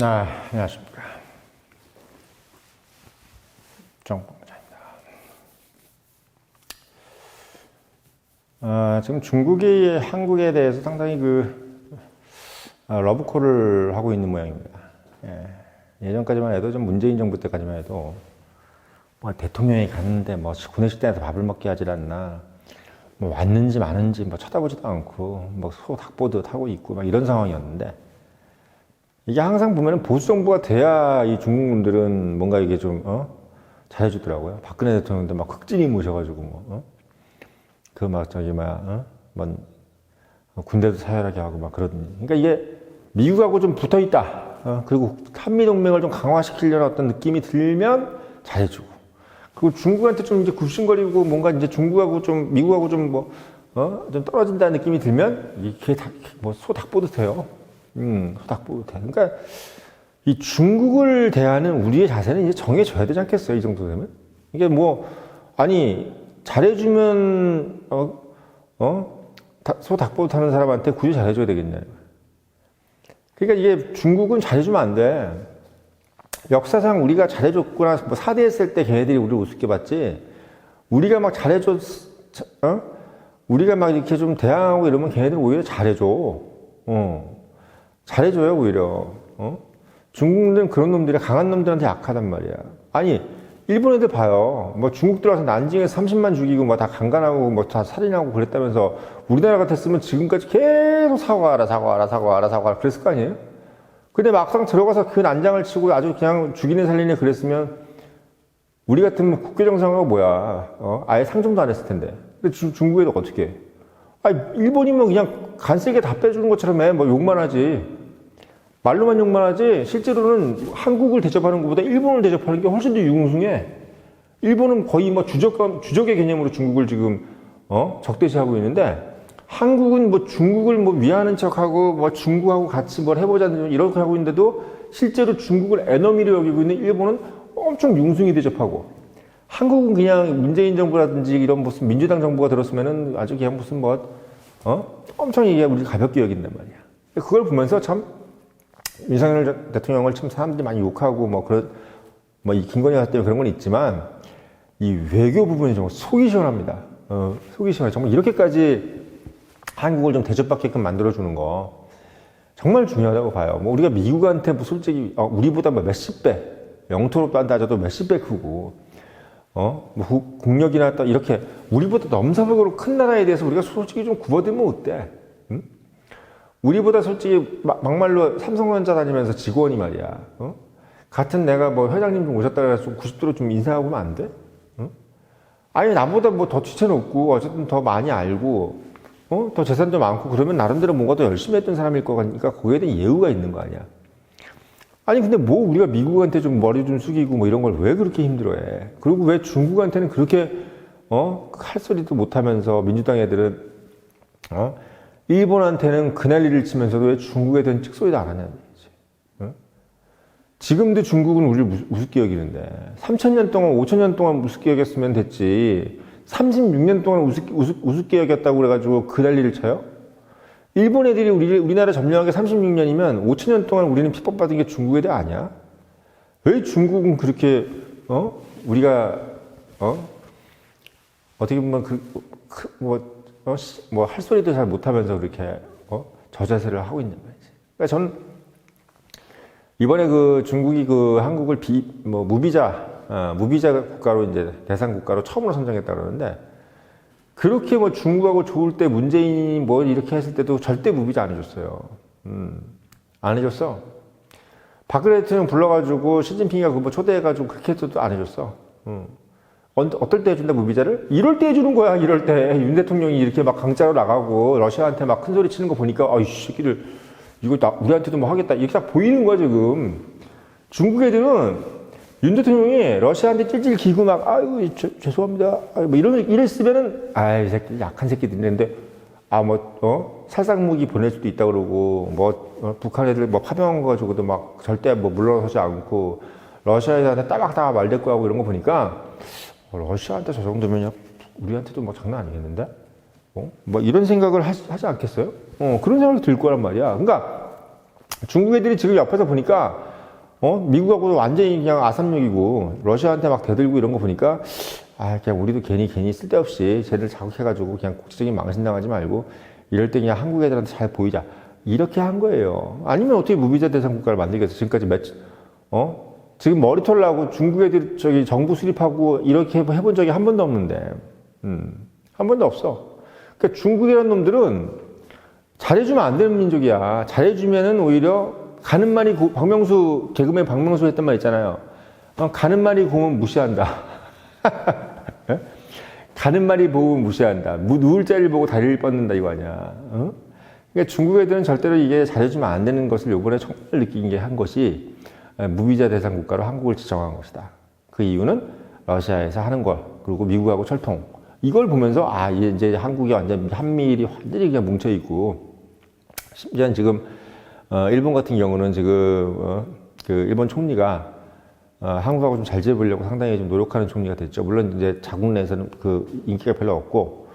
아, 안녕하십니까. 정봉자입니다. 아, 지금 중국이 한국에 대해서 상당히 그 아, 러브콜을 하고 있는 모양입니다. 예. 예전까지만 해도 좀 문재인 정부 때까지만 해도 뭐 대통령이 갔는데 뭐 구내식당에서 밥을 먹게 하질 않나 뭐 왔는지 마는지 뭐 쳐다보지도 않고 뭐 소 닭보듯 하고 있고 막 이런 상황이었는데 이게 항상 보면은 보수 정부가 돼야 이 중국분들은 뭔가 이게 좀, 어? 잘해주더라고요. 박근혜 대통령도 막 흑진이 모셔가지고 뭐, 어? 그막 저기 막, 어? 뭐, 군대도 사열하게 하고 막 그러더니. 그러니까 이게 미국하고 좀 붙어 있다. 어? 그리고 한미 동맹을 좀 강화시키려는 어떤 느낌이 들면 잘해주고. 그리고 중국한테 좀 이제 굽신거리고 뭔가 이제 중국하고 좀, 미국하고 좀 뭐, 어? 좀 떨어진다는 느낌이 들면 이게 다, 뭐, 소 닭 보듯 해요. 음, 해. 그러니까 이 중국을 대하는 우리의 자세는 이제 정해져야 되지 않겠어요? 이 정도 되면? 이게 뭐, 아니, 잘해주면, 어, 어? 다- 소 닭보듯 하는 사람한테 굳이 잘해줘야 되겠냐. 그러니까 이게 중국은 잘해주면 안 돼. 역사상 우리가 잘해줬구나, 뭐 사대했을 때 걔네들이 우리를 우습게 봤지, 우리가 막 잘해줬, 어? 우리가 막 이렇게 좀 대항하고 이러면 걔네들 오히려 잘해줘. 어. 잘해줘요, 오히려. 어? 중국은 그런 놈들이 강한 놈들한테 약하단 말이야. 아니, 일본 애들 봐요. 뭐 중국 들어와서 난징에서 30만 죽이고 뭐 다 강간하고 뭐 다 살인하고 그랬다면서 우리나라 같았으면 지금까지 계속 사과하라, 사과하라, 사과하라, 사과하라 그랬을 거 아니에요? 근데 막상 들어가서 그 난장을 치고 아주 그냥 죽이네 살리네 그랬으면 우리 같으면 국교 정상화가 뭐야? 어? 아예 상종도 안 했을 텐데. 근데 주- 중국 애들 어떻게 해? 아니, 일본이면 그냥 간세게 다 빼주는 것처럼 해. 뭐 욕만 하지. 말로만 욕만 하지, 실제로는 한국을 대접하는 것보다 일본을 대접하는 게 훨씬 더 유흥숭해. 일본은 거의 뭐 주적, 주적의 개념으로 중국을 지금, 어? 적대시하고 있는데, 한국은 뭐 중국을 뭐 위하는 척하고, 뭐 중국하고 같이 뭘 해보자는 이렇게 하고 있는데도, 실제로 중국을 에너미로 여기고 있는 일본은 엄청 융숭이 대접하고, 한국은 그냥 문재인 정부라든지 이런 무슨 민주당 정부가 들었으면은 아주 그냥 무슨 뭐, 어? 엄청 이게 우리 가볍게 여긴단 말이야. 그걸 보면서 참, 윤석열 전- 대통령을 참 사람들이 많이 욕하고 뭐 그런, 뭐이 김건희 여사 때문에 그런 건 있지만, 이 외교 부분이 정말 속이 시원합니다. 어, 속이 시원해. 정말 이렇게까지 한국을 좀 대접받게끔 만들어주는 거, 정말 중요하다고 봐요. 뭐 우리가 미국한테 뭐 솔직히, 어, 우리보다 뭐 몇십 배, 영토로 따져도 몇십 배 크고, 어? 뭐 국- 국력이나 또 이렇게 우리보다 넘사벽으로 큰 나라에 대해서 우리가 솔직히 좀 굽어들면 어때? 응? 우리보다 솔직히 막, 막말로 삼성전자 다니면서 직원이 말이야. 어? 같은 내가 뭐 회장님 좀 오셨다 그래서 90도로 좀 인사하고 하면 안 돼? 응? 아니 나보다 뭐더 지체 높고 어쨌든 더 많이 알고 어? 더 재산도 많고 그러면 나름대로 뭔가 더 열심히 했던 사람일 거니까 거기에 대한 예우가 있는 거 아니야. 아니 근데 뭐 우리가 미국한테 좀 머리 좀 숙이고 뭐 이런 걸 왜 그렇게 힘들어해? 그리고 왜 중국한테는 그렇게 어 할 소리도 못하면서 민주당 애들은 어 일본한테는 그 난리를 치면서도 왜 중국에 대한 찍소리도 안 하냐는 얘기지. 어? 지금도 중국은 우리를 무- 우습게 여기는데 3천년 동안 5천년 동안 우습게 여겼으면 됐지 36년 동안 우습, 우습, 우습게 여겼다고 그래가지고 그 난리를 쳐요? 일본 애들이 우리, 우리나라 점령하게 36년이면 5천년 동안 우리는 핍박받은 게 중국 애들 아니야? 왜 중국은 그렇게, 어? 우리가, 어? 어떻게 보면 그, 그 뭐, 어, 뭐, 할 소리도 잘 못하면서 그렇게, 어? 저자세를 하고 있는 말이지. 그러니까 저는 이번에 그 중국이 그 한국을 비, 뭐, 무비자, 어, 무비자 국가로 이제 대상 국가로 처음으로 선정했다 그러는데 그렇게 뭐 중국하고 좋을 때 문재인이 뭐 이렇게 했을 때도 절대 무비자 안 해줬어요. 음, 안 해줬어. 박근혜 대통령 불러가지고 시진핑이가 그뭐 초대해가지고 그렇게 해도 안 해줬어. 음. 언- 어떨 때 해준다 무비자를? 이럴 때 해주는 거야. 이럴 때 윤 대통령이 이렇게 막 강짜로 나가고 러시아한테 막 큰 소리 치는 거 보니까 아이 새끼들 이거 나 우리한테도 뭐 하겠다 이렇게 딱 보이는 거야 지금. 중국 애들은 윤 대통령이 러시아한테 찔찔 기고 막 아유 죄- 죄송합니다 아유, 뭐 이런 이랬으면은 아이 새끼 약한 새끼들인데 아뭐 어 살상무기 보낼 수도 있다 그러고 뭐 어, 북한 애들 뭐 파병한 거 가지고도 막 절대 뭐 물러서지 않고 러시아 애들한테 따박따박 말대꾸 하고 이런 거 보니까 어, 러시아한테 저 정도면 우리한테도 뭐 장난 아니겠는데 어? 뭐 이런 생각을 하지, 하지 않겠어요? 어 그런 생각이 들 거란 말이야. 그러니까 중국 애들이 지금 옆에서 보니까 어 미국하고 완전히 그냥 아삼육이고 러시아한테 막 대들고 이런 거 보니까 아 그냥 우리도 괜히 괜히 쓸데없이 쟤들 자극해가지고 그냥 국제적인 망신당하지 말고 이럴 때 그냥 한국 애들한테 잘 보이자 이렇게 한 거예요. 아니면 어떻게 무비자 대상 국가를 만들겠어? 지금까지 몇 어? 지금 머리털 나고 중국 애들 저기 정부 수립하고 이렇게 해본 적이 한 번도 없는데, 음, 한 번도 없어. 그러니까 중국이라는 놈들은 잘해주면 안 되는 민족이야. 잘해주면은 오히려 가는 말이 고, 박명수 개그맨 박명수 했던 말 있잖아요. 어, 가는 말이 고면 무시한다. 예? 가는 말이 보면 무시한다. 무- 누울 자리를 보고 다리를 뻗는다 이거 아니야. 어? 그러니까 중국 애들은 절대로 이게 잘해주면 안 되는 것을 요번에 정말 느낀 게 한 것이 에, 무비자 대상 국가로 한국을 지정한 것이다. 그 이유는 러시아에서 하는 걸 그리고 미국하고 철통 이걸 보면서 아 이제 이제 한국이 완전 한미일이 완전히 그냥 뭉쳐 있고 심지어 지금 어, 일본 같은 경우는 지금 어, 그 일본 총리가 어, 한국하고 좀 잘 지내보려고 상당히 좀 노력하는 총리가 됐죠. 물론 이제 자국 내에서는 그 인기가 별로 없고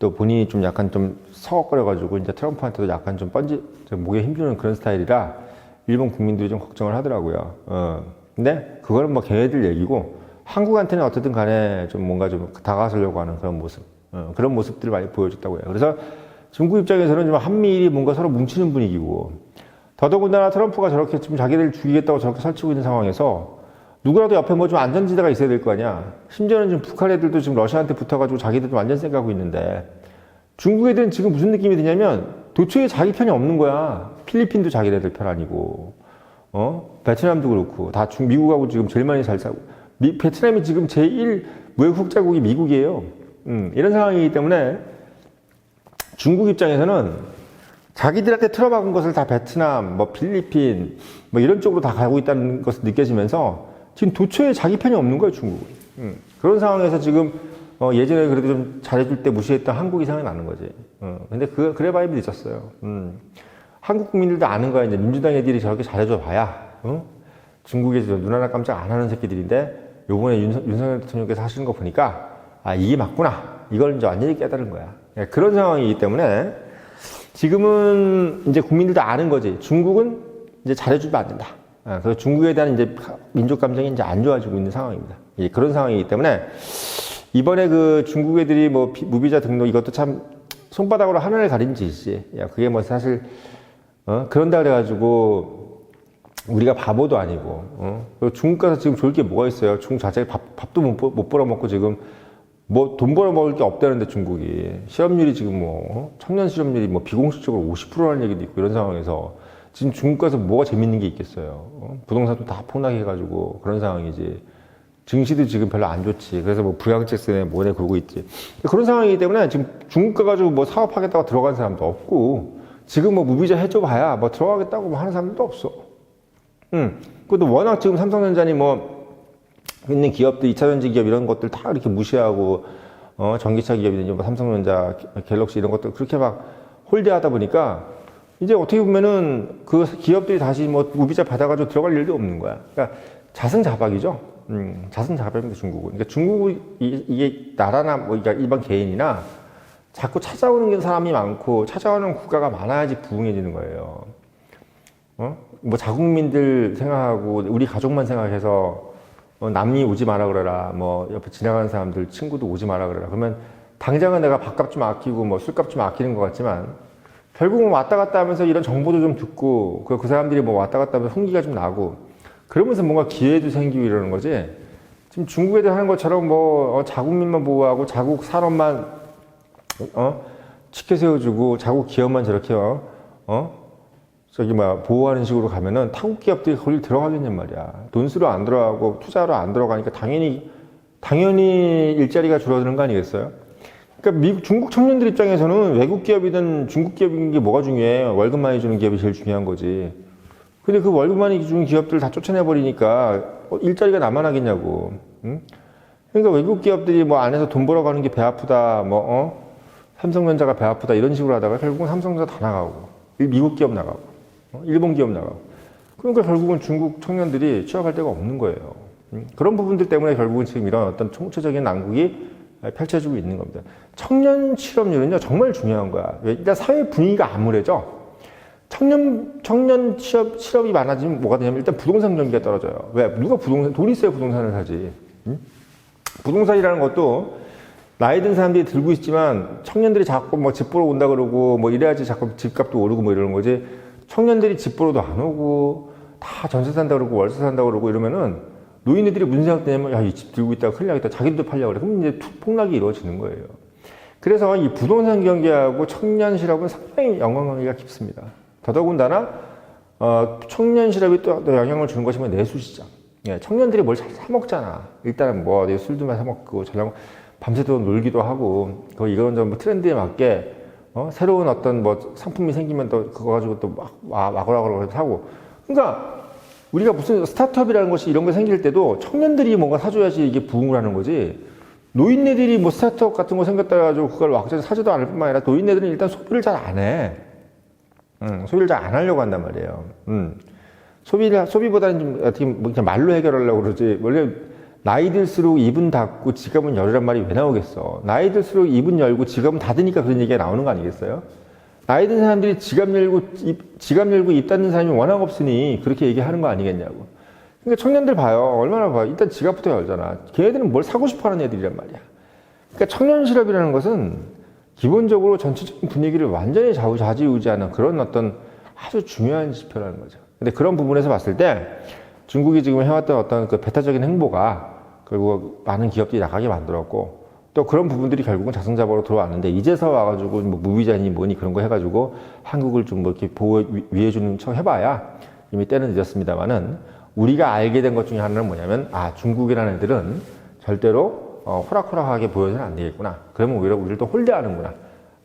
또 본인이 좀 약간 좀 서걱거려가지고 이제 트럼프한테도 약간 좀 번지 좀 목에 힘주는 그런 스타일이라 일본 국민들이 좀 걱정을 하더라고요. 어. 근데 그거는 뭐 걔네들 얘기고 한국한테는 어쨌든 간에 좀 뭔가 좀 다가서려고 하는 그런 모습 어, 그런 모습들을 많이 보여줬다고요. 그래서 중국 입장에서는 좀 한미일이 뭔가 서로 뭉치는 분위기고 더더군다나 트럼프가 저렇게 지금 자기들 죽이겠다고 저렇게 설치고 있는 상황에서 누구라도 옆에 뭐 좀 안전지대가 있어야 될 거 아니야. 심지어는 지금 북한 애들도 지금 러시아한테 붙어가지고 자기들도 완전 생각하고 있는데 중국 애들은 지금 무슨 느낌이 드냐면 도처에 자기 편이 없는 거야. 필리핀도 자기네들 편 아니고, 어? 베트남도 그렇고, 다 중, 미국하고 지금 제일 많이 잘 싸고, 미, 베트남이 지금 제1 무역국자국이 미국이에요. 음, 이런 상황이기 때문에 중국 입장에서는 자기들한테 틀어박은 것을 다 베트남, 뭐 필리핀, 뭐 이런 쪽으로 다 가고 있다는 것을 느껴지면서 지금 도처에 자기 편이 없는 거예요, 중국은. 음, 그런 상황에서 지금 어, 예전에 그래도 좀 잘해줄 때 무시했던 한국이 생각이 나는 거지. 어, 근데 그, 그래 봐야 늦었어요. 음. 한국 국민들도 아는 거야. 이제 민주당 애들이 저렇게 잘해줘 봐야, 어? 중국에서 눈 하나 깜짝 안 하는 새끼들인데, 요번에 윤석, 윤석열 대통령께서 하시는 거 보니까, 아, 이게 맞구나. 이걸 이제 완전히 깨달은 거야. 예, 그런 상황이기 때문에, 지금은 이제 국민들도 아는 거지. 중국은 이제 잘해주면 안 된다. 아, 그래서 중국에 대한 이제 민족 감정이 이제 안 좋아지고 있는 상황입니다. 예, 그런 상황이기 때문에, 이번에 그 중국 애들이 뭐 비- 무비자 등록 이것도 참 손바닥으로 하늘을 가린 짓이지. 야, 그게 뭐 사실, 어? 그런다 그래가지고 우리가 바보도 아니고, 어? 중국 가서 지금 좋을 게 뭐가 있어요? 중국 자체가 밥, 밥도 못, 벌- 못 벌어먹고 지금 뭐 돈 벌어 먹을 게 없다는데 중국이. 실업률이 지금 뭐, 어? 청년 실업률이 뭐 비공식적으로 50%라는 얘기도 있고 이런 상황에서 지금 중국 가서 뭐가 재밌는 게 있겠어요? 어? 부동산도 다 폭락해가지고 그런 상황이지. 증시도 지금 별로 안 좋지. 그래서 뭐 부양책선에 뭐내 굴고 있지. 그런 상황이기 때문에 지금 중국 가가지고 뭐 사업하겠다고 들어간 사람도 없고, 지금 뭐 무비자 해줘봐야 뭐 들어가겠다고 뭐 하는 사람들도 없어. 응. 그것도 워낙 지금 삼성전자니 뭐, 있는 기업들, 2차전지 기업 이런 것들 다 이렇게 무시하고, 어, 전기차 기업이든지 뭐 삼성전자, 갤럭시 이런 것들 그렇게 막 홀대하다 보니까, 이제 어떻게 보면은 그 기업들이 다시 뭐 무비자 받아가지고 들어갈 일도 없는 거야. 그러니까 자승자박이죠. 음, 자승자박입니다, 중국은. 그러니까 중국이 이- 이게 나라나 뭐 그러니까 일반 개인이나 자꾸 찾아오는 사람이 많고 찾아오는 국가가 많아야지 부흥해지는 거예요. 어? 뭐 자국민들 생각하고 우리 가족만 생각해서 어, 남이 오지 마라 그래라. 뭐 옆에 지나가는 사람들 친구도 오지 마라 그래라. 그러면 당장은 내가 밥값 좀 아끼고 뭐 술값 좀 아끼는 것 같지만 결국은 왔다 갔다 하면서 이런 정보도 좀 듣고 그, 그 사람들이 뭐 왔다 갔다 하면서 흥기가 좀 나고 그러면서 뭔가 기회도 생기고 이러는 거지. 지금 중국 애들 하는 것처럼 뭐 어, 자국민만 보호하고 자국 산업만 어 치켜 세워주고 자국 기업만 저렇게 어, 어? 저기 뭐 보호하는 식으로 가면은 타국 기업들이 거기 들어가겠냔 말이야. 돈수로 안 들어가고 투자로 안 들어가니까 당연히 당연히 일자리가 줄어드는 거 아니겠어요? 그러니까 미국 중국 청년들 입장에서는 외국 기업이든 중국 기업인 게 뭐가 중요해? 월급 많이 주는 기업이 제일 중요한 거지. 근데 그 월급 많이 주는 기업들 다 쫓아내 버리니까 어, 일자리가 나만 하겠냐고. 응? 그러니까 외국 기업들이 뭐 안에서 돈 벌어가는 게 배 아프다, 뭐 어? 삼성전자가 배 아프다 이런 식으로 하다가 결국은 삼성전자 다 나가고 미국 기업 나가고 어? 일본 기업 나가고 그러니까 결국은 중국 청년들이 취업할 데가 없는 거예요. 음, 그런 부분들 때문에 결국은 지금 이런 어떤 총체적인 난국이 펼쳐지고 있는 겁니다. 청년 실업률은요 정말 중요한 거야. 왜? 일단 사회 분위기가 암울해져. 청년 청년 취업 실업이 많아지면 뭐가 되냐면 일단 부동산 경기가 떨어져요. 왜 누가 부동산 돈 있어야 부동산을 사지. 응? 부동산이라는 것도 나이 든 사람들이 들고 있지만 청년들이 자꾸 뭐 집 보러 온다 그러고 뭐 이래야지 자꾸 집값도 오르고 뭐 이러는 거지. 청년들이 집 보러도 안 오고 다 전세 산다 그러고 월세 산다 그러고 이러면은 노인네들이 무슨 생각 되냐면 야 이 집 들고 있다가 큰일 나겠다. 자기들도 팔려고 그래. 그럼 이제 투- 폭락이 이루어지는 거예요. 그래서 이 부동산 경기하고 청년 실업은 상당히 연관관계가 깊습니다. 더더군다나 어, 청년 실업이 또, 또 영향을 주는 것이 뭐 내수 시장. 예, 청년들이 뭘 잘 사먹잖아. 일단은 뭐 술도 사 먹고 저녁 밤새도록 놀기도 하고 그 이런저런 뭐 트렌드에 맞게 어? 새로운 어떤 뭐 상품이 생기면 또 그거 가지고 또막 와고라고 사고 그러니까 우리가 무슨 스타트업이라는 것이 이런 거 생길 때도 청년들이 뭔가 사줘야지 이게 부흥을 하는 거지. 노인네들이 뭐 스타트업 같은 거 생겼다 해가지고 그걸 wak전에 사지도 않을 뿐만 아니라 노인네들은 일단 소비를 잘 안 해. 음, 소비를 잘 안 하려고 한단 말이에요. 음. 소비를, 소비보다는 좀 어떻게 뭐 그냥 말로 해결하려고 그러지. 원래 나이 들수록 입은 닫고 지갑은 열으란 말이 왜 나오겠어. 나이 들수록 입은 열고 지갑은 닫으니까 그런 얘기가 나오는 거 아니겠어요? 나이 든 사람들이 지갑 열고 입, 지갑 열고 입 닫는 사람이 워낙 없으니 그렇게 얘기하는 거 아니겠냐고. 그러니까 청년들 봐요. 얼마나 봐요. 일단 지갑부터 열잖아. 걔네들은 뭘 사고 싶어 하는 애들이란 말이야. 그러니까 청년 실업이라는 것은 기본적으로 전체적인 분위기를 완전히 좌우좌지우지하는 그런 어떤 아주 중요한 지표라는 거죠. 근데 그런 부분에서 봤을 때 중국이 지금 해왔던 어떤 그 배타적인 행보가 결국 많은 기업들이 나가게 만들었고 또 그런 부분들이 결국은 자승자보로 들어왔는데 이제서 와가지고 뭐 무비자니 뭐니 그런 거 해가지고 한국을 좀 뭐 이렇게 보호 위해주는 척 해봐야 이미 때는 늦었습니다만은 우리가 알게 된 것 중에 하나는 뭐냐면 아 중국이라는 애들은 절대로 어, 호락호락하게 보여서는 안 되겠구나. 그러면 오히려 우리를 또 홀대하는구나.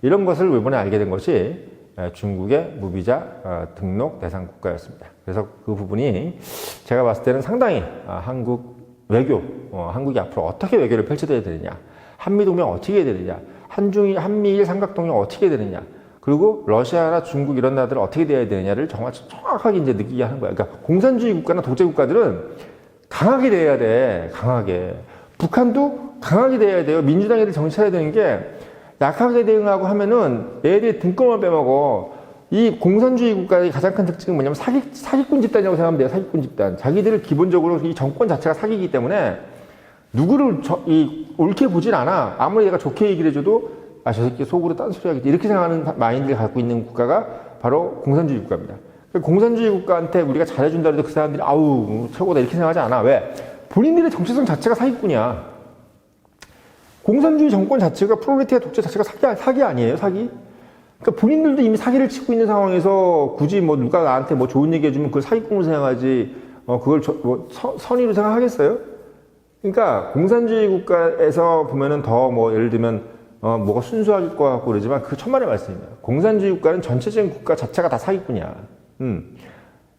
이런 것을 이번에 알게 된 것이 에, 중국의 무비자 어, 등록 대상 국가였습니다. 그래서 그 부분이 제가 봤을 때는 상당히 아, 한국 외교, 어, 한국이 앞으로 어떻게 외교를 펼쳐야 되느냐, 한미동맹 어떻게 해야 되느냐, 한중일, 한미일 삼각동맹 어떻게 해야 되느냐, 그리고 러시아나 중국 이런 나라들은 어떻게 돼야 되느냐를 정확, 정확하게 이제 느끼게 하는 거야. 그러니까 공산주의 국가나 독재 국가들은 강하게 돼야 돼, 강하게. 북한도 강하게 돼야 돼요. 민주당 애들 정치 차려야 되는 게 약하게 대응하고 하면은 애들이 등검을 빼먹어. 이 공산주의 국가의 가장 큰 특징은 뭐냐면 사기, 사기꾼 집단이라고 생각하면 돼요. 사기꾼 집단. 자기들을 기본적으로 이 정권 자체가 사기이기 때문에 누구를 저, 이, 옳게 보진 않아. 아무리 내가 좋게 얘기를 해줘도 아, 저 새끼 속으로 딴소리 하겠지. 이렇게 생각하는 마인드를 갖고 있는 국가가 바로 공산주의 국가입니다. 공산주의 국가한테 우리가 잘해준다 해도 그 사람들이 아우, 최고다. 이렇게 생각하지 않아. 왜? 본인들의 정체성 자체가 사기꾼이야. 공산주의 정권 자체가 프로레타리아 독재 자체가 사기, 사기 아니에요? 사기? 그러니까 본인들도 이미 사기를 치고 있는 상황에서 굳이 뭐 누가 나한테 뭐 좋은 얘기 해주면 그걸 사기꾼으로 생각하지, 어, 그걸 저, 뭐 서, 선의로 생각하겠어요? 그러니까 공산주의 국가에서 보면은 더 뭐 예를 들면 어, 뭐가 순수할 것 같고 그러지만 그 천만의 말씀입니다. 공산주의 국가는 전체적인 국가 자체가 다 사기꾼이야. 음.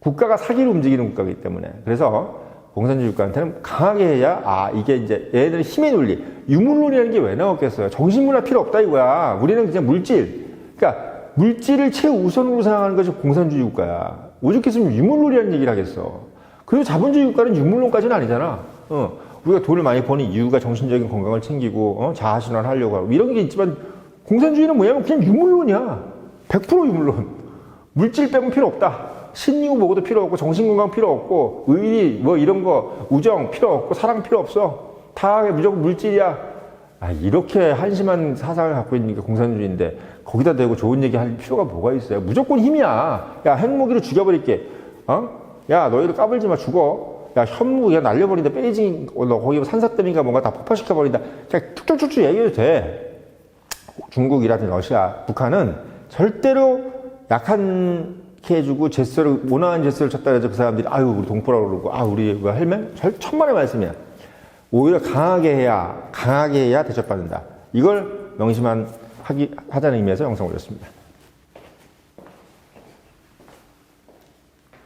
국가가 사기로 움직이는 국가이기 때문에. 그래서 공산주의 국가한테는 강하게 해야, 아, 이게 이제 얘네들 힘의 논리, 유물론이라는 게 왜 나왔겠어요? 정신문화 필요 없다 이거야. 우리는 그냥 물질. 그러니까 물질을 최우선으로 생각하는 것이 공산주의 국가야. 오죽했으면 유물론이라는 얘기를 하겠어. 그리고 자본주의 국가는 유물론까지는 아니잖아. 어. 우리가 돈을 많이 버는 이유가 정신적인 건강을 챙기고 어? 자아신화를 하려고 하고 이런 게 있지만 공산주의는 뭐냐면 그냥 유물론이야. 100% 유물론. 물질 빼면 필요 없다. 신이고 뭐고도 필요 없고 정신건강 필요 없고 의리 뭐 이런 거 우정 필요 없고 사랑 필요 없어. 다 무조건 물질이야. 아, 이렇게 한심한 사상을 갖고 있는 게 공산주의인데 거기다 대고 좋은 얘기 할 필요가 뭐가 있어요? 무조건 힘이야. 야 핵무기로 죽여버릴게. 어? 야 너희들 까불지 마 죽어. 야, 현무 그냥 날려버린다. 베이징, 너 거기 산사댐인가 뭔가 다 폭파시켜버린다. 그냥 툭툭툭툭 얘기해도 돼. 중국이라든지 러시아, 북한은 절대로 약한 게 해주고 제스를, 원화한 제스를 쳤다 해서 그 사람들이 아유, 우리 동포라고 그러고, 아, 우리 뭐 헬멧? 절, 천만의 말씀이야. 오히려 강하게 해야, 강하게 해야 대접받는다. 이걸 명심한 하기, 하자는 의미에서 영상 올렸습니다.